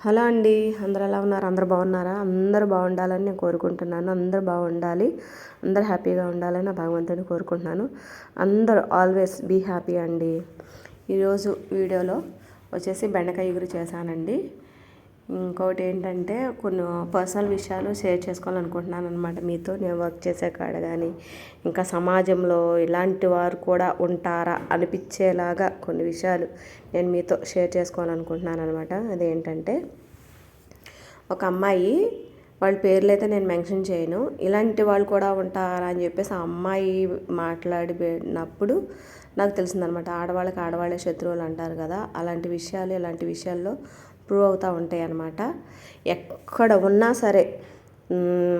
Hello అండి. అందరు ఎలా ఉన్నారు? అందరు బాగున్నారా? అందరూ బాగుండాలని నేను కోరుకుంటున్నాను. అందరూ బాగుండాలి. అందరు హ్యాపీగా ఉండాలని నా భగవంతుని కోరుకుంటున్నాను. అందరూ ఆల్వేస్ బీ హ్యాపీ అండి. ఈరోజు వీడియోలో వచ్చేసి బెండకాయ ఎగురు చేశానండి. ఇంకొకటి ఏంటంటే కొన్ని పర్సనల్ విషయాలు షేర్ చేసుకోవాలనుకుంటున్నాను అనమాట మీతో నేను వర్క్ చేసే కాడ కానీ ఇంకా సమాజంలో ఇలాంటి వారు కూడా ఉంటారా అనిపించేలాగా కొన్ని విషయాలు నేను మీతో షేర్ చేసుకోవాలనుకుంటున్నాను అనమాట అదేంటంటే ఒక అమ్మాయి వాళ్ళ పేర్లు అయితే నేను మెన్షన్ చేయను. ఇలాంటి వాళ్ళు కూడా ఉంటారా అని చెప్పేసి ఆ అమ్మాయి మాట్లాడినప్పుడు నాకు తెలిసిందనమాట ఆడవాళ్ళకి ఆడవాళ్ళే శత్రువులు అంటారు కదా. అలాంటి విషయాలు ఇలాంటి విషయాల్లో ఇంప్రూవ్ అవుతూ ఉంటాయి అన్నమాట. ఎక్కడ ఉన్నా సరే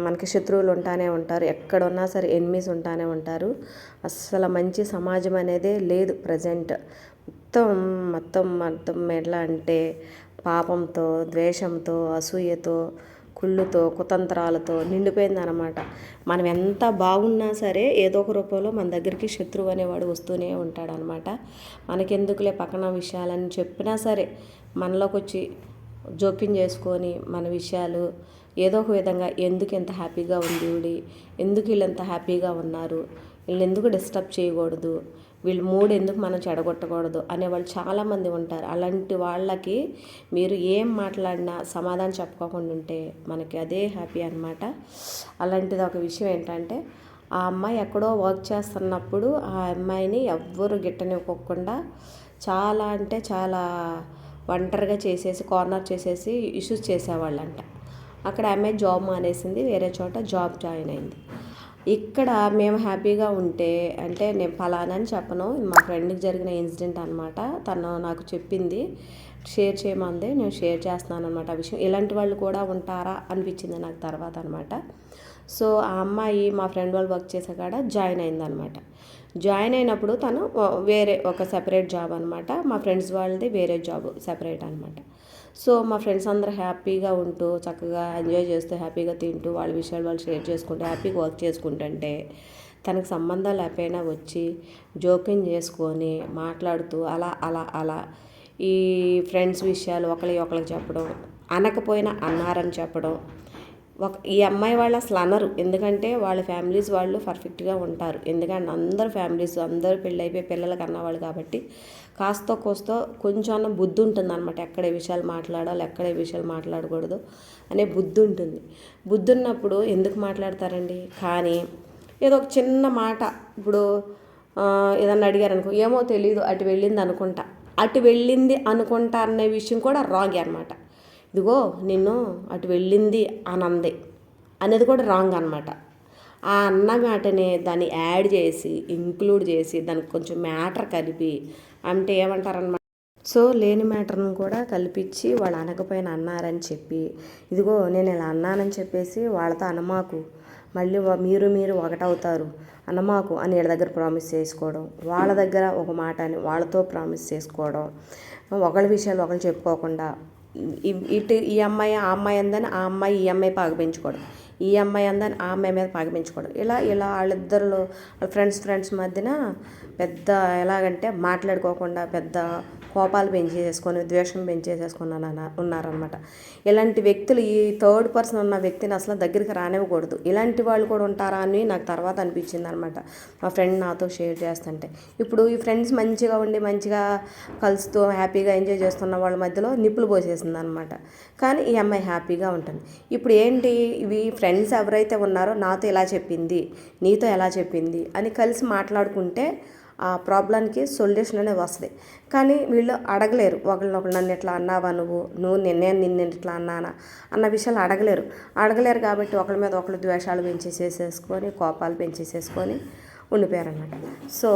మనకి శత్రువులు ఉంటానే ఉంటారు. ఎక్కడ ఉన్నా సరే ఎనిమీస్ ఉంటానే ఉంటారు. అస్సలు మంచి సమాజం అనేదే లేదు ప్రజెంట్ మొత్తం మొత్తం మొత్తం ఎట్లా అంటే పాపంతో ద్వేషంతో అసూయతో కుళ్ళుతో కుతంత్రాలతో నిండిపోయింది అనమాట మనం ఎంత బాగున్నా సరే ఏదో ఒక రూపంలో మన దగ్గరికి శత్రువు అనేవాడు వస్తూనే ఉంటాడనమాట మనకెందుకులే పక్కన విషయాలని చెప్పినా సరే మనలోకి వచ్చి జోక్యం చేసుకొని మన విషయాలు ఏదో ఒక విధంగా ఎందుకు ఇంత హ్యాపీగా ఉంది ఎందుకు వీళ్ళు ఎంత హ్యాపీగా ఉన్నారు? వీళ్ళు ఎందుకు డిస్టర్బ్ చేయకూడదు? వీళ్ళు మూడు ఎందుకు మనం చెడగొట్టకూడదు? అనేవాళ్ళు చాలామంది ఉంటారు. అలాంటి వాళ్ళకి మీరు ఏం మాట్లాడినా సమాధానం చెప్పుకోకుండా ఉంటే మనకి అదే హ్యాపీ అనమాట అలాంటిది ఒక విషయం ఏంటంటే ఆ అమ్మాయి ఎక్కడో వర్క్ చేస్తున్నప్పుడు ఆ అమ్మాయిని ఎవ్వరు గిట్టనివ్వకుండా చాలా అంటే చాలా ఒంటరిగా చేసేసి కార్నర్ చేసేసి ఇష్యూస్ చేసేవాళ్ళంట. అక్కడ ఆమె జాబ్ మానేసింది వేరే చోట జాబ్ జాయిన్ అయింది. ఇక్కడ మేము హ్యాపీగా ఉంటే అంటే నేను ఫలానా అని చెప్పను మా ఫ్రెండ్కి జరిగిన ఇన్సిడెంట్ అనమాట తను నాకు చెప్పింది షేర్ చేయమంది నేను షేర్ చేస్తున్నాను అనమాట ఆ విషయం. ఇలాంటి వాళ్ళు కూడా ఉంటారా అనిపించింది నాకు తర్వాత అనమాట సో ఆ అమ్మాయి మా ఫ్రెండ్ వాళ్ళు వర్క్ చేసే కాడ జాయిన్ అయిందనమాట జాయిన్ అయినప్పుడు తను వేరే ఒక సెపరేట్ జాబ్ అనమాట మా ఫ్రెండ్స్ వాళ్ళది వేరే జాబ్ సెపరేట్ అనమాట సో మా ఫ్రెండ్స్ అందరూ హ్యాపీగా ఉంటూ చక్కగా ఎంజాయ్ చేస్తూ హ్యాపీగా తింటూ వాళ్ళ విషయాలు వాళ్ళు షేర్ చేసుకుంటూ హ్యాపీగా వర్క్ చేసుకుంటుంటే తనకు సంబంధం లేకపోయినా వచ్చి జోక్యం చేసుకొని మాట్లాడుతూ అలా అలా అలా ఈ ఫ్రెండ్స్ విషయాలు ఒకరికి ఒకరికి చెప్పడం అనకపోయినా అన్నారని చెప్పడం ఒక ఈ అమ్మాయి వాళ్ళు అసలు అనరు. ఎందుకంటే వాళ్ళ ఫ్యామిలీస్ వాళ్ళు పర్ఫెక్ట్గా ఉంటారు. ఎందుకంటే అందరు ఫ్యామిలీస్ అందరూ పెళ్ళైపోయి పిల్లలకి అన్నవాళ్ళు కాబట్టి కాస్త కోస్తో కొంచెం బుద్ధి ఉంటుంది అనమాట ఎక్కడ విషయాలు మాట్లాడాలి ఎక్కడ విషయాలు మాట్లాడకూడదు అనే బుద్ధి ఉంటుంది బుద్ధి ఉన్నప్పుడు ఎందుకు మాట్లాడతారండి? కానీ ఏదో ఒక చిన్న మాట ఇప్పుడు ఏదన్నా అడిగారు అనుకో ఏమో తెలియదు అటు వెళ్ళింది అనుకుంటా అటు వెళ్ళింది అనుకుంటా అనే విషయం కూడా రాంగ్ అనమాట ఇదిగో నిన్ను అటు వెళ్ళింది అనంది అనేది కూడా రాంగ్ అనమాట ఆ అన్న మాటని దాన్ని యాడ్ చేసి ఇంక్లూడ్ చేసి దానికి కొంచెం మ్యాటర్ కలిపి అంటే ఏమంటారనమాట సో లేని మ్యాటర్ను కూడా కల్పించి వాళ్ళు అనకపోయిన అన్నారని చెప్పి ఇదిగో నేను ఇలా అన్నానని చెప్పేసి వాళ్ళతో అనమాకు మళ్ళీ మీరు మీరు ఒకటవుతారు అన్నమాకు అని వీళ్ళ దగ్గర ప్రామిస్ చేసుకోవడం వాళ్ళ దగ్గర ఒక మాట అని వాళ్ళతో ప్రామిస్ చేసుకోవడం ఒకళ్ళ విషయాలు ఒకళ్ళు చెప్పుకోకుండా ఇటు ఈ అమ్మాయి ఆ అమ్మాయి అందని ఆ అమ్మాయి ఈ అమ్మాయి పాగ పెంచుకోవడం. ఈ అమ్మాయి అందని ఆ అమ్మాయి మీద పగమించుకోవడం. ఇలా ఇలా వాళ్ళిద్దరిలో ఫ్రెండ్స్ ఫ్రెండ్స్ మధ్యన పెద్ద ఎలాగంటే మాట్లాడుకోకుండా పెద్ద కోపాలు పెంచేసేసుకొని ద్వేషం పెంచేసేసుకుని ఉన్నారనమాట ఇలాంటి వ్యక్తులు ఈ థర్డ్ పర్సన్ ఉన్న వ్యక్తిని అసలు దగ్గరికి రానివ్వకూడదు. ఇలాంటి వాళ్ళు కూడా ఉంటారా అని నాకు తర్వాత అనిపించింది అనమాట మా ఫ్రెండ్ నాతో షేర్ చేస్తుంటే. ఇప్పుడు ఈ ఫ్రెండ్స్ మంచిగా ఉండి మంచిగా కలుస్తూ హ్యాపీగా ఎంజాయ్ చేస్తున్న వాళ్ళ మధ్యలో నిప్పులు పోసేసింది అనమాట కానీ ఈ అమ్మాయి హ్యాపీగా ఉంటుంది. ఇప్పుడు ఏంటి ఇవి ఫ్రెండ్స్ ఫ్రెండ్స్ ఎవరైతే ఉన్నారో నాతో ఎలా చెప్పింది నీతో ఎలా చెప్పింది అని కలిసి మాట్లాడుకుంటే ఆ ప్రాబ్లంకి సొల్యూషన్ అనేది వస్తుంది. కానీ వీళ్ళు అడగలేరు ఒకళ్ళనొకళ్ళు నన్ను ఎట్లా అన్నావా నువ్వు? నువ్వు నిన్నే నిన్ను ఎట్లా అన్నానా? అన్న విషయాలు అడగలేరు. అడగలేరు కాబట్టి ఒకరి మీద ఒకళ్ళు ద్వేషాలు పెంచేసేసుకొని కోపాలు పెంచేసేసుకొని ఉండిపోయారనమాట సో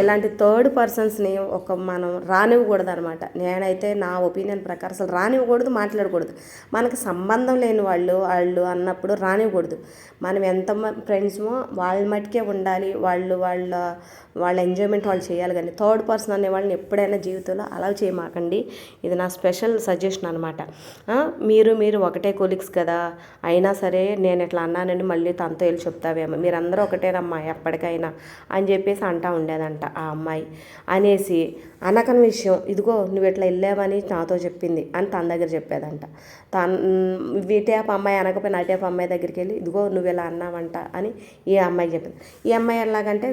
ఇలాంటి థర్డ్ పర్సన్స్ని ఒక మనం రానివ్వకూడదు అనమాట నేనైతే నా ఒపీనియన్ ప్రకారం అసలు రానివ్వకూడదు మాట్లాడకూడదు. మనకు సంబంధం లేని వాళ్ళు వాళ్ళు అన్నప్పుడు రానివ్వకూడదు. మనం ఎంత ఫ్రెండ్స్మో వాళ్ళ మట్టుకే ఉండాలి వాళ్ళు వాళ్ళ వాళ్ళ ఎంజాయ్మెంట్ వాళ్ళు చేయాలి కానీ థర్డ్ పర్సన్ అనే వాళ్ళని ఎప్పుడైనా జీవితంలో అలా చేయమాకండి. ఇది నా స్పెషల్ సజెషన్ అనమాట మీరు మీరు ఒకటే కొలిక్స్ కదా అయినా సరే నేను ఇట్లా అన్నానండి మళ్ళీ తనతో వెళ్ళి చెప్తావేమో. మీరందరూ ఒకటేనమ్మా ఎప్పటికైనా. అని చెప్పేసి అంటా ఉండేదంట ఆ అమ్మాయి. అనేసి అనకని విషయం ఇదిగో నువ్వు ఇట్లా వెళ్ళావని నాతో చెప్పింది అని తన దగ్గర చెప్పేదంట. తన ఇటేపు అమ్మాయి అనకపోయినా అటేపు అమ్మాయి దగ్గరికి వెళ్ళి ఇదిగో నువ్వు ఇలా అన్నావంట అని ఈ అమ్మాయి చెప్పింది. ఈ అమ్మాయి ఎలాగంటే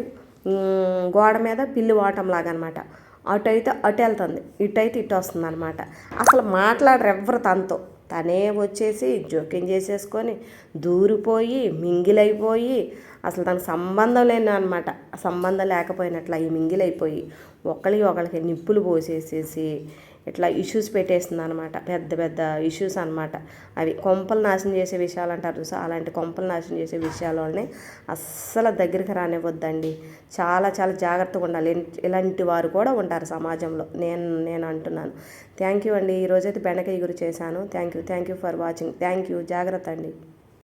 గోడ మీద పిల్లి వాటం లాగా అనమాట అటు అయితే అటు వెళ్తుంది ఇటు అయితే ఇటు వస్తుంది అనమాట అసలు మాట్లాడరు ఎవ్వరు తనతో. తనే వచ్చేసి జోక్యం చేసేసుకొని దూరిపోయి మింగిలైపోయి అసలు తనకు సంబంధం లేని అనమాట సంబంధం లేకపోయినట్లు ఈ మింగిలైపోయి ఒకరికి ఒకరికి నిప్పులు పోసేసేసి ఇట్లా ఇష్యూస్ పెట్టేస్తుంది అనమాట పెద్ద పెద్ద ఇష్యూస్ అనమాట అవి కొంపలు నాశనం చేసే విషయాలు అంటారు చూసా? అలాంటి కొంపలు నాశనం చేసే విషయాల వల్లనే అస్సలు దగ్గరికి రానివ్వద్దండి. చాలా చాలా జాగ్రత్తగా ఉండాలి. ఇలాంటి వారు కూడా ఉంటారు సమాజంలో. నేను నేను అంటున్నాను. థ్యాంక్ యూ అండి. ఈరోజైతే బెండకాయ గురి చేశాను. Thank you thank you for watching. Thank you. జాగ్రత్త అండి.